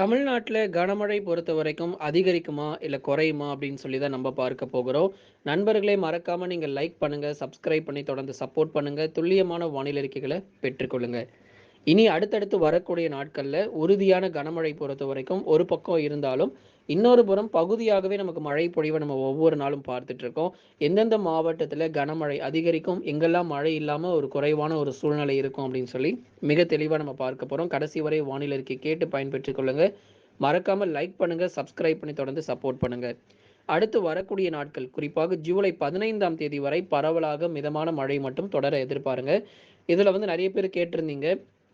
தமிழ்நாட்டில் கனமழை பொறுத்த வரைக்கும் அதிகரிக்குமா? இல்லை குறையுமா? அப்படின்னு சொல்லி தான் நம்ம பார்க்க போகிறோம். நண்பர்களே மறக்காமல் நீங்கள் லைக் பண்ணுங்கள் சப்ஸ்கிரைப் பண்ணி தொடர்ந்து சப்போர்ட் பண்ணுங்க. துல்லியமான வானிலை அறிக்கைகளை பெற்றுக்கொள்ளுங்கள் இனி அடுத்தடுத்து வரக்கூடிய நாட்களில் உறுதியான கனமழை பொறுத்த வரைக்கும் ஒரு பக்கம் இருந்தாலும், இன்னொரு புறம் பகுதியாகவே நமக்கு மழை பொழிவை நம்ம ஒவ்வொரு நாளும் பார்த்துட்டு இருக்கோம். எந்தெந்த மாவட்டத்தில் கனமழை அதிகரிக்கும், எங்கெல்லாம் மழை இல்லாமல் ஒரு குறைவான ஒரு சூழ்நிலை இருக்கும் அப்படின்னு சொல்லி மிக தெளிவாக நம்ம பார்க்க போகிறோம் கடைசி வரை வானிலை அறிக்கை கேட்டு பயன்பெற்றுக் கொள்ளுங்க. மறக்காமல் லைக் பண்ணுங்க, சப்ஸ்கிரைப் பண்ணி தொடர்ந்து சப்போர்ட் பண்ணுங்க. அடுத்து வரக்கூடிய நாட்கள் குறிப்பாக ஜூலை 15ஆம் தேதி வரை பரவலாக மிதமான மழை மட்டும் தொடர எதிர்பாருங்க. இதில் வந்து நிறைய பேர் கேட்டிருந்தீங்க.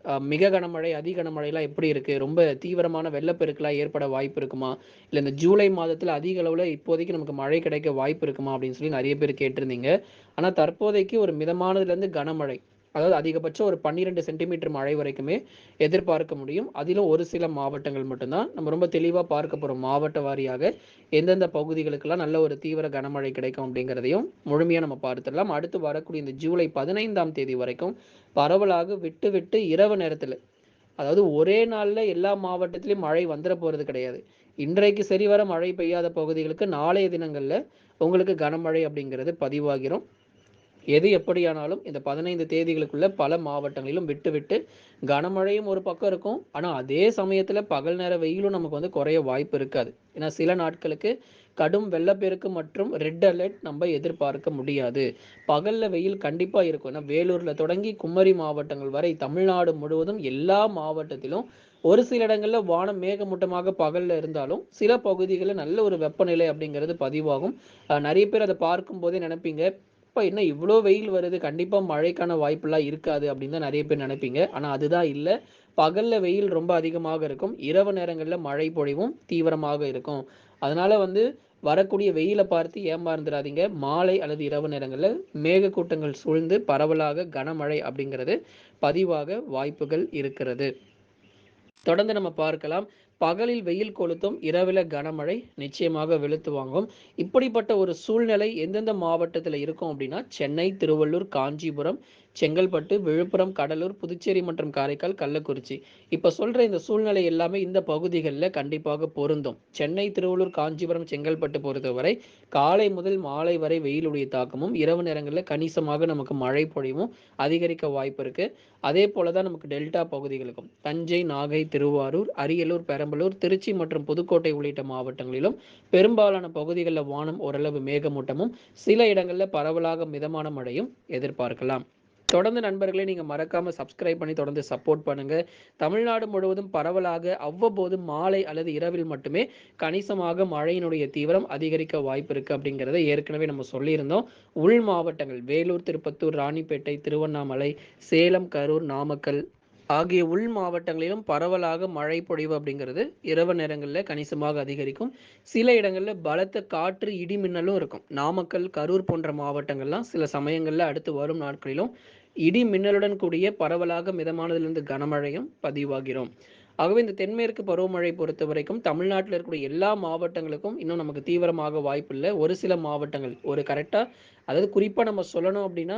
மிக கனமழை, அதி கனமழைலாம் எப்படி இருக்கு? ரொம்ப தீவிரமான வெள்ளப்பெருக்கெலாம் ஏற்பட வாய்ப்பு இருக்குமா? இல்ல இந்த ஜூலை மாதத்தில் அதிக அளவில் இப்போதைக்கு நமக்கு மழை கிடைக்க வாய்ப்பு இருக்குமா? அப்படின்னு சொல்லி நிறைய பேர் கேட்டிருந்தீங்க. ஆனா தற்போதைக்கு ஒரு மிதமானதுலேருந்து கனமழை, அதாவது அதிகபட்சம் ஒரு 12 சென்டிமீட்டர் மழை வரைக்குமே எதிர்பார்க்க முடியும். அதிலும் ஒரு சில மாவட்டங்கள் மட்டும்தான் நம்ம ரொம்ப தெளிவாக பார்க்க போகிறோம் மாவட்ட வாரியாக எந்தெந்த பகுதிகளுக்கெல்லாம் நல்ல ஒரு தீவிர கனமழை கிடைக்கும் அப்படிங்கிறதையும் முழுமையாக நம்ம பார்த்துடலாம். அடுத்து வரக்கூடிய இந்த ஜூலை 15ஆம் தேதி வரைக்கும் பரவலாக விட்டு விட்டு இரவு நேரத்தில் அதாவது ஒரே நாளில் எல்லா மாவட்டத்திலையும் மழை வந்துட போகிறது கிடையாது. இன்றைக்கு சரிவர மழை பெய்யாத பகுதிகளுக்கு நாளைய தினங்களில் உங்களுக்கு கனமழை அப்படிங்கிறது பதிவாகிரும். எது எப்படியானாலும் இந்த 15 தேதிகளுக்குள்ள பல மாவட்டங்களிலும் விட்டு விட்டு கனமழையும் ஒரு பக்கம் இருக்கும். ஆனால் அதே சமயத்தில் பகல் நேர வெயிலும் நமக்கு வந்து குறைய வாய்ப்பு இருக்காது. ஏன்னா சில நாட்களுக்கு கடும் வெள்ளப்பெருக்கு மற்றும் ரெட் அலர்ட் நம்ம எதிர்பார்க்க முடியாது. பகல்ல வெயில் கண்டிப்பா இருக்கும். ஏன்னா வேலூர்ல தொடங்கி குமரி மாவட்டங்கள் வரை தமிழ்நாடு முழுவதும் எல்லா மாவட்டத்திலும் ஒரு சில இடங்கள்ல வானம் மேகமூட்டமாக பகல்ல இருந்தாலும், சில பகுதிகளில் நல்ல ஒரு வெப்பநிலை அப்படிங்கிறது பதிவாகும். நிறைய பேர் பேர் பார்க்கும் பார்க்கும்போதே நினைப்பீங்க "எப்பா என்ன இவ்வளோ வெயில் வருது? கண்டிப்பா மழைக்கான வாய்ப்புலாம் இருக்காது." அப்படின்னு தான் நிறைய பேர் நினைப்பீங்க ஆனா அதுதான் இல்ல. பகல்ல வெயில் ரொம்ப அதிகமாக இருக்கும். இரவு நேரங்களில் மழை பொழிவும் தீவிரமாக இருக்கும். அதனால வந்து வரக்கூடிய வெயிலை பார்த்து ஏமாந்துடாதீங்க மாலை அல்லது இரவு நேரங்களில் மேகக்கூட்டங்கள் சூழ்ந்து பரவலாக கனமழை அப்படிங்கிறது பதிவாக வாய்ப்புகள் இருக்கிறது. தொடர்ந்து நம்ம பார்க்கலாம். பகலில் வெயில் கொளுத்தும், இரவில கனமழை நிச்சயமாக வெளுத்து வாங்கும். இப்படிப்பட்ட ஒரு சூழ்நிலை எந்தெந்த மாவட்டத்தில் இருக்கும் அப்படின்னா, சென்னை, திருவள்ளூர், காஞ்சிபுரம், செங்கல்பட்டு, விழுப்புரம், கடலூர், புதுச்சேரி மற்றும் காரைக்கால், கள்ளக்குறிச்சி. இப்போ சொல்கிற இந்த சூழ்நிலை எல்லாமே இந்த பகுதிகளில் கண்டிப்பாக பொருந்தும். சென்னை, திருவள்ளூர், காஞ்சிபுரம், செங்கல்பட்டு பொறுத்தவரை காலை முதல் மாலை வரை வெயிலுடைய தாக்கமும், இரவு நேரங்களில் கணிசமாக நமக்கு மழை பொழிவும் அதிகரிக்க வாய்ப்பு இருக்குது அதே போல தான் நமக்கு டெல்டா பகுதிகளுக்கும் தஞ்சை, நாகை, திருவாரூர், அரியலூர், பெரம்பலூர், திருச்சி மற்றும் புதுக்கோட்டை உள்ளிட்ட மாவட்டங்களிலும் பெரும்பாலான பகுதிகளில் வானம் ஓரளவு மேகமூட்டமும், சில இடங்களில் பரவலாக மிதமான மழையும் எதிர்பார்க்கலாம். தொடர்ந்து நண்பர்களே நீங்கள் மறக்காமல் சப்ஸ்கிரைப் பண்ணி தொடர்ந்து சப்போர்ட் பண்ணுங்கள் தமிழ்நாடு முழுவதும் பரவலாக அவ்வப்போது மாலை அல்லது இரவில் மட்டுமே கணிசமாக மழையினுடைய தீவிரம் அதிகரிக்க வாய்ப்பு இருக்குது அப்படிங்கிறத ஏற்கனவே நம்ம சொல்லியிருந்தோம். உள் மாவட்டங்கள் வேலூர், திருப்பத்தூர், ராணிப்பேட்டை, திருவண்ணாமலை, சேலம், கரூர், நாமக்கல் ஆகிய உள் மாவட்டங்களிலும் பரவலாக மழை பொழிவு அப்படிங்கிறது இரவு நேரங்களில் கணிசமாக அதிகரிக்கும். சில இடங்கள்ல பலத்த காற்று, இடி மின்னலும் இருக்கும். நாமக்கல், கரூர் போன்ற மாவட்டங்கள்லாம் சில சமயங்களில் அடுத்து வரும் நாட்களிலும் இடி மின்னலுடன் கூடிய பரவலாக மிதமானதிலிருந்து கனமழையும் பதிவாகிறோம் ஆகவே இந்த தென்மேற்கு பருவமழை பொறுத்த வரைக்கும் தமிழ்நாட்டில இருக்கக்கூடிய எல்லா மாவட்டங்களுக்கும் இன்னும் நமக்கு தீவிரமாக வாய்ப்பு இல்லை ஒரு சில மாவட்டங்கள் ஒரு கரெக்டாக அதாவது குறிப்பா நம்ம சொல்லணும் அப்படின்னா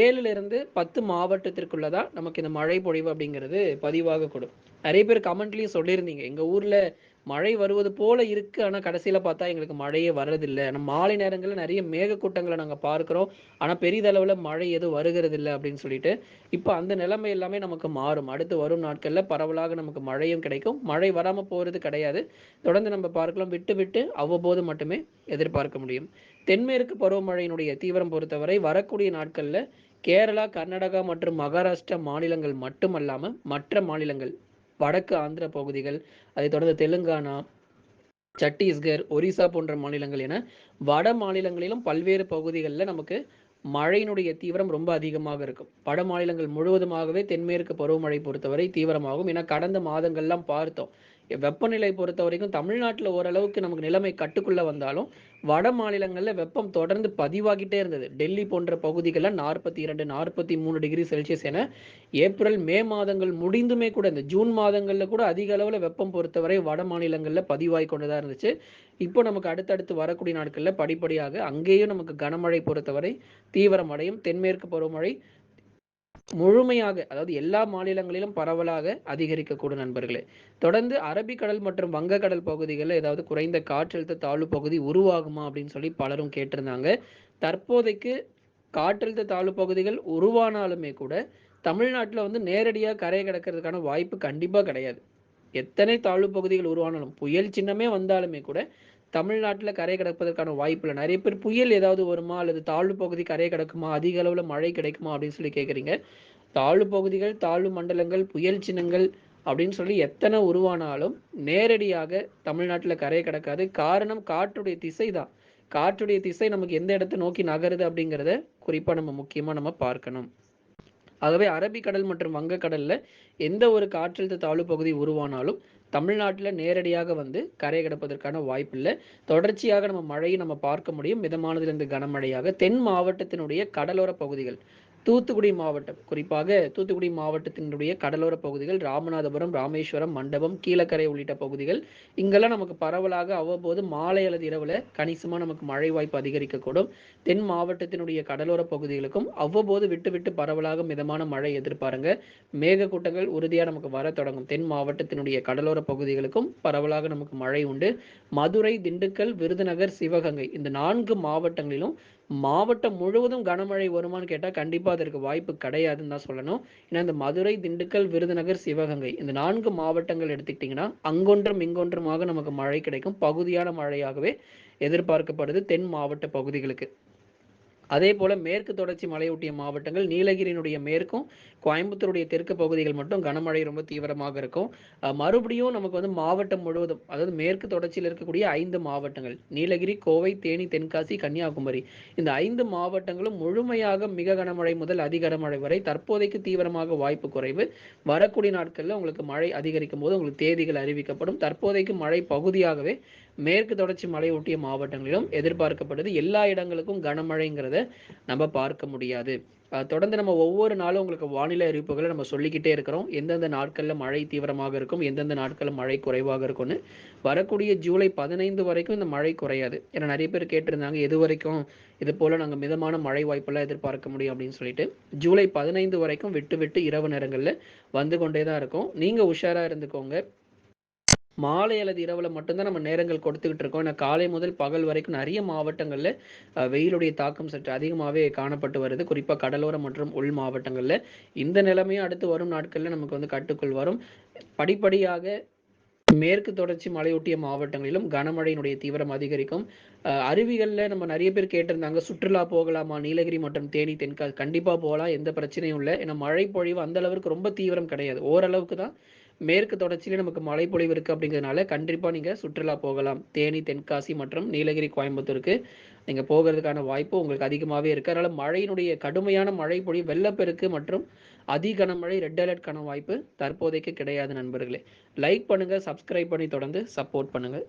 7லிருந்து 10 மாவட்டத்திற்குள்ள தான் நமக்கு இந்த மழை பொழிவு அப்படிங்கிறது பதிவாகக்கூடும். நிறைய பேர் கமெண்ட்லேயும் சொல்லியிருந்தீங்க. எங்கள் ஊரில் மழை வருவது போல இருக்குது ஆனால் கடைசியில் பார்த்தா எங்களுக்கு மழையே வர்றதில்லை ஆனால் மாலை நேரங்களில் நிறைய மேகக்கூட்டங்களை நாங்கள் பார்க்குறோம் ஆனால் பெரிதளவில் மழை எதுவும் வருகிறதில்ல அப்படின்னு சொல்லிட்டு, இப்போ அந்த நிலைமை எல்லாமே நமக்கு மாறும். அடுத்து வரும் நாட்களில் பரவலாக நமக்கு மழையும் கிடைக்கும். மழை வராமல் போகிறது கிடையாது. தொடர்ந்து நம்ம பார்க்கலாம். விட்டு விட்டு அவ்வப்போது மட்டுமே எதிர்பார்க்க முடியும். தென்மேற்கு பருவமழையினுடைய தீவிரம் பொறுத்தவரை வரக்கூடிய நாட்கள்ல கேரளா, கர்நாடகா மற்றும் மகாராஷ்டிரா மாநிலங்கள் மட்டுமல்லாம மற்ற மாநிலங்கள், வடக்கு ஆந்திர பகுதிகள், அதைத் தொடர்ந்து தெலுங்கானா, சட்டீஸ்கர், ஒரிசா போன்ற மாநிலங்கள் என வட மாநிலங்களிலும் பல்வேறு பகுதிகள்ல நமக்கு மழையினுடைய தீவிரம் ரொம்ப அதிகமாக இருக்கும். வட மாநிலங்கள் முழுவதுமாகவே தென்மேற்கு பருவமழை பொறுத்தவரை தீவிரமாகும். ஏன்னா கடந்த மாதங்கள்லாம் பார்த்தோம். வெப்பநிலை பொறுத்த வரைக்கும் தமிழ்நாட்டில் ஓரளவுக்கு நமக்கு நிலைமை கட்டுக்குள்ள வந்தாலும், வட மாநிலங்களில் வெப்பம் தொடர்ந்து பதிவாகிட்டே இருந்தது. டெல்லி போன்ற பகுதிகளில் நாற்பத்தி இரண்டு நாற்பத்தி மூணு டிகிரி செல்சியஸ் என ஏப்ரல், மே மாதங்கள் முடிந்துமே கூட இந்த ஜூன் மாதங்களில் கூட அதிக அளவில் வெப்பம் பொறுத்தவரை வட மாநிலங்களில் பதிவாகி கொண்டு தான் இருந்துச்சு. இப்போ நமக்கு அடுத்தடுத்து வரக்கூடிய நாட்களில் படிப்படியாக அங்கேயும் நமக்கு கனமழை பொறுத்தவரை தீவிரமடையும். தென்மேற்கு பருவமழை முழுமையாக அதாவது எல்லா மாநிலங்களிலும் பரவலாக அதிகரிக்கக்கூடும் நண்பர்களே. தொடர்ந்து அரபிக்கடல் மற்றும் வங்கக்கடல் பகுதிகளில் ஏதாவது குறைந்த காற்றழுத்த தாழ்வு பகுதி உருவாகுமா அப்படின்னு சொல்லி பலரும் கேட்டிருந்தாங்க. தற்போதைக்கு காற்றழுத்த தாழ்வு பகுதிகள் உருவானாலுமே கூட தமிழ்நாட்டில் வந்து நேரடியாக கரை கிடக்கிறதுக்கான வாய்ப்பு கண்டிப்பாக கிடையாது. எத்தனை தாழ்வு பகுதிகள் உருவானாலும் புயல் சின்னமே வந்தாலுமே கூட தமிழ்நாட்டில் கரை கிடப்பதற்கான வாய்ப்பு இல்லை. நிறைய பேர் புயல் ஏதாவது வருமா? அல்லது தாழ்வு பகுதி கரை கிடக்குமா? அதிக அளவில் மழை கிடைக்குமா? அப்படின்னு சொல்லி கேட்குறீங்க. தாழ்வு பகுதிகள் தாழ்வு மண்டலங்கள் புயல் சின்னங்கள் அப்படின்னு சொல்லி எத்தனை உருவானாலும் நேரடியாக தமிழ்நாட்டில் கரை கிடக்காது. காரணம் காற்றுடைய திசை தான். காற்றுடைய திசை நமக்கு எந்த இடத்தை நோக்கி நகருது அப்படிங்கிறத குறிப்பாக நம்ம முக்கியமாக நம்ம பார்க்கணும். ஆகவே அரபிக்கடல் மற்றும் வங்கக்கடலில் எந்த ஒரு காற்றழுத்த தாழ்வு பகுதி உருவானாலும் தமிழ்நாட்டில் நேரடியாக வந்து கரை கிடப்பதற்கான வாய்ப்பில்லை. தொடர்ச்சியாக நம்ம மழையை நம்ம பார்க்க முடியும். மிதமானதிலிருந்து கனமழையாக தென் மாவட்டத்தினுடைய கடலோர பகுதிகள் தூத்துக்குடி மாவட்டம் குறிப்பாக தூத்துக்குடி மாவட்டத்தினுடைய கடலோர பகுதிகள் ராமநாதபுரம் ராமேஸ்வரம் மண்டபம் கீழக்கரை உள்ளிட்ட பகுதிகள் இங்கெல்லாம் நமக்கு பரவலாக அவ்வப்போது மாலை அல்லது இரவுல கணிசமா நமக்கு மழை வாய்ப்பு அதிகரிக்கக்கூடும். தென் மாவட்டத்தினுடைய கடலோர பகுதிகளுக்கும் அவ்வப்போது விட்டு விட்டு பரவலாக மிதமான மழை எதிர்பாருங்க. மேகக்கூட்டங்கள் உறுதியா நமக்கு வர தொடங்கும். தென் மாவட்டத்தினுடைய கடலோர பகுதிகளுக்கும் பரவலாக நமக்கு மழை உண்டு. மதுரை திண்டுக்கல் விருதுநகர் சிவகங்கை இந்த நான்கு மாவட்டங்களிலும் மாவட்டம் முழுவதும் கனமழை வருமான்னு கேட்டால் கண்டிப்பாக அதற்கு வாய்ப்பு கிடையாதுன்னு தான் சொல்லணும். ஏன்னா இந்த மதுரை திண்டுக்கல் விருதுநகர் சிவகங்கை இந்த நான்கு மாவட்டங்கள் எடுத்துக்கிட்டிங்கன்னா அங்கொன்றும் இங்கொன்றுமாக நமக்கு மழை கிடைக்கும். பகுதியான மழையாகவே எதிர்பார்க்கப்படுது தென் மாவட்ட பகுதிகளுக்கு. அதே போல மேற்கு தொடர்ச்சி மலையொட்டிய மாவட்டங்கள் நீலகிரியினுடைய மேற்கும் கோயம்புத்தூருடைய தெற்கு பகுதிகள் மட்டும் கனமழை ரொம்ப தீவிரமாக இருக்கும். மறுபடியும் நமக்கு வந்து மாவட்டம் முழுவதும் அதாவது மேற்கு தொடர்ச்சியில் இருக்கக்கூடிய ஐந்து மாவட்டங்கள் நீலகிரி கோவை தேனி தென்காசி கன்னியாகுமரி. இந்த ஐந்து மாவட்டங்களும் முழுமையாக மிக கனமழை முதல் அதி கனமழை வரை தற்போதைக்கு தீவிரமாக வாய்ப்பு குறைவு. வரக்கூடிய நாட்களில் உங்களுக்கு மழை அதிகரிக்கும் போது உங்களுக்கு தேதிகள் அறிவிக்கப்படும். தற்போதைக்கு மழை பகுதியாகவே மேற்கு தொடர்ச்சி மலை ஒட்டிய மாவட்டங்களிலும் எதிர்பார்க்கப்படுது. எல்லா இடங்களுக்கும் கனமழைங்கிறத நம்ம பார்க்க முடியாது. தொடர்ந்து நம்ம ஒவ்வொரு நாளும் உங்களுக்கு வானிலை அறிவிப்புகளை நம்ம சொல்லிக்கிட்டே இருக்கிறோம். எந்தெந்த நாட்களில் மழை தீவிரமாக இருக்கும் எந்தெந்த நாட்களில் மழை குறைவாக இருக்கும்னு. வரக்கூடிய ஜூலை பதினைந்து வரைக்கும் இந்த மழை குறையாது. ஏன்னா நிறைய பேர் கேட்டிருந்தாங்க எது வரைக்கும் இது போல் நாங்கள் மிதமான மழை வாய்ப்பெல்லாம் எதிர்பார்க்க முடியும்? அப்படின்னு சொல்லிட்டு. ஜூலை பதினைந்து வரைக்கும் விட்டு விட்டு இரவு நேரங்களில் வந்து கொண்டே தான் இருக்கும். நீங்கள் உஷாராக இருந்துக்கோங்க. மாலை அல்லது இரவுல மட்டும்தான் நம்ம நேரங்கள் கொடுத்துக்கிட்டு இருக்கோம். ஏன்னா காலை முதல் பகல் வரைக்கும் நிறைய மாவட்டங்கள்ல அஹ், வெயிலுடைய தாக்கம் சற்று அதிகமாகவே காணப்பட்டு வருது. குறிப்பா கடலோரம் மற்றும் உள் மாவட்டங்கள்ல. இந்த நிலைமையும் அடுத்து வரும் நாட்கள்ல நமக்கு வந்து கட்டுக்குள் வரும். படிப்படியாக மேற்கு தொடர்ச்சி மலையொட்டிய மாவட்டங்களிலும் கனமழையினுடைய தீவிரம் அதிகரிக்கும். அஹ், அருவிகள்ல நம்ம நிறைய பேர் கேட்டிருந்தாங்க சுற்றுலா போகலாமா நீலகிரி மற்றும் தேனி தென்கா கண்டிப்பா போகலாம் எந்த பிரச்சனையும் இல்லை. ஏன்னா மழை பொழிவு அந்த அளவுக்கு ரொம்ப தீவிரம் கிடையாது. ஓரளவுக்கு தான் மேற்கு தொடர்ச்சியிலே நமக்கு மழைப்பொழிவு இருக்குது அப்படிங்கிறதுனால கண்டிப்பாக நீங்கள் சுற்றுலா போகலாம். தேனி தென்காசி மற்றும் நீலகிரி கோயம்புத்தூருக்கு நீங்கள் போகிறதுக்கான வாய்ப்பு உங்களுக்கு அதிகமாகவே இருக்குது அதனால் மழையினுடைய கடுமையான மழைப்பொழிவு வெள்ளப்பெருக்கு மற்றும் அதி கனமழை ரெட் அலர்ட்கான வாய்ப்பு தற்போதைக்கு கிடையாது நண்பர்களே. லைக் பண்ணுங்கள் சப்ஸ்கிரைப் பண்ணி தொடர்ந்து சப்போர்ட் பண்ணுங்கள்